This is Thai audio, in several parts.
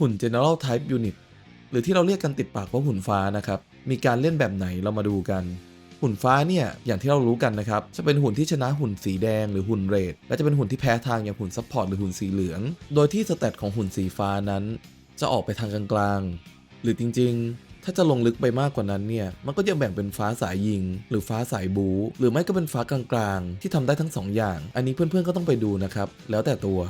หุ่น General Type Unit หรือที่เราเรียกกันติดปากว่าหุ่นฟ้านะครับ มีการเล่นแบบไหนเรามาดูกัน หุ่นฟ้าเนี่ย อย่างที่เรารู้กันนะครับ จะเป็นหุ่นที่ชนะหุ่นสีแดงหรือหุ่นเรด และจะเป็นหุ่นที่แพ้ทางอย่างหุ่นซัพพอร์ตหรือหุ่นสีเหลือง โดยที่สเตตของหุ่นสีฟ้านั้น จะออกไปทางกลางๆ หรือจริงๆ ถ้าจะลงลึกไปมากกว่านั้นเนี่ย มันก็ยังแบ่งเป็นฟ้าสายยิง หรือฟ้าสายบู หรือไม่ก็เป็นฟ้ากลางๆ ที่ทำได้ทั้งสองอย่าง อันนี้เพื่อนๆก็ต้องไปดูนะครับ แล้วแต่ตัว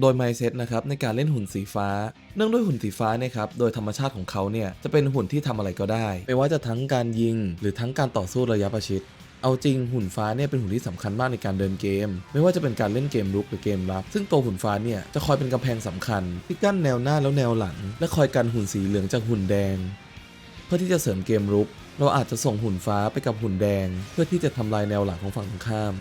โดย mindset นะครับในการเล่นหุ่นสีฟ้า เนื่องด้วยหุ่นสีฟ้าเนี่ยครับโดยธรรมชาติของเขาเนี่ยจะเป็นหุ่นที่ทำอะไรก็ได้ ไม่ว่าจะทั้งการยิง หรือทั้งการต่อสู้ระยะประชิดเอาจริงหุ่นฟ้าเนี่ยเป็นหุ่นที่สำคัญมากในการเดินเกม ไม่ว่าจะเป็นการเล่นเกมรุกหรือเกมรับ ซึ่งตัวหุ่นฟ้าเนี่ยจะคอยเป็นกำแพงสำคัญ ที่กั้นแนวหน้าแล้วแนวหลัง และคอยกันหุ่นสีเหลืองจากหุ่นแดง เพื่อที่จะเสริมเกมรุก เราอาจจะส่งหุ่นฟ้าไปกับหุ่นแดง เพื่อที่จะทำลายแนวหลังของฝั่งตรงข้าม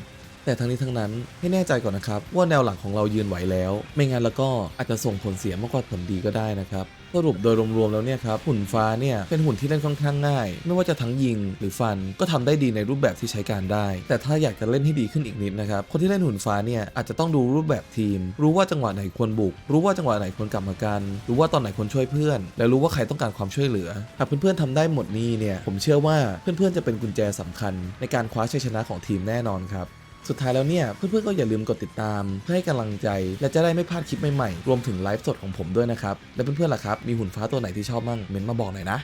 แต่ทั้งนี้ทั้งนั้นให้แน่ใจก่อนนะครับ ว่าแนวหลังของเรายืนไหวแล้ว ไม่งั้นแล้วก็อาจจะส่งผลเสียมากกว่าผลดีก็ได้นะครับสรุปโดยรวมๆแล้วเนี่ยครับหุ่นฟ้าเนี่ยเป็นหุ่นที่เล่นค่อนข้างง่าย ไม่ว่าจะทั้งยิงหรือฟันก็ทำได้ดีในรูปแบบที่ใช้การได้ แต่ถ้าอยากจะเล่นให้ดีขึ้นอีกนิดนะครับคนที่เล่นหุ่นฟ้าเนี่ยอาจจะต้องดูรูปแบบทีม รู้ว่าจังหวะไหนควรบุก รู้ว่าจังหวะไหนควรกลับมากัน รู้ว่าตอนไหนควรช่วยเพื่อน และรู้ว่าใครต้องการความช่วยเหลือหากเพื่อนๆทำได้หมดนี้เนี่ยผมเชื่อว่าเพื่อนๆจะเป็นกุญแจสำคัญ ในการคว้าชัยชนะของทีมแน่นอนครับ สุดท้ายแล้วเนี่ย เพื่อนๆก็อย่าลืมกดติดตาม เพื่อให้กำลังใจ และจะได้ไม่พลาดคลิปใหม่ๆ รวมถึงไลฟ์สดของผมด้วยนะครับ และเพื่อนๆล่ะครับ มีหุ่นฟ้าตัวไหนที่ชอบมั่งเม้นมาบอกหน่อยนะ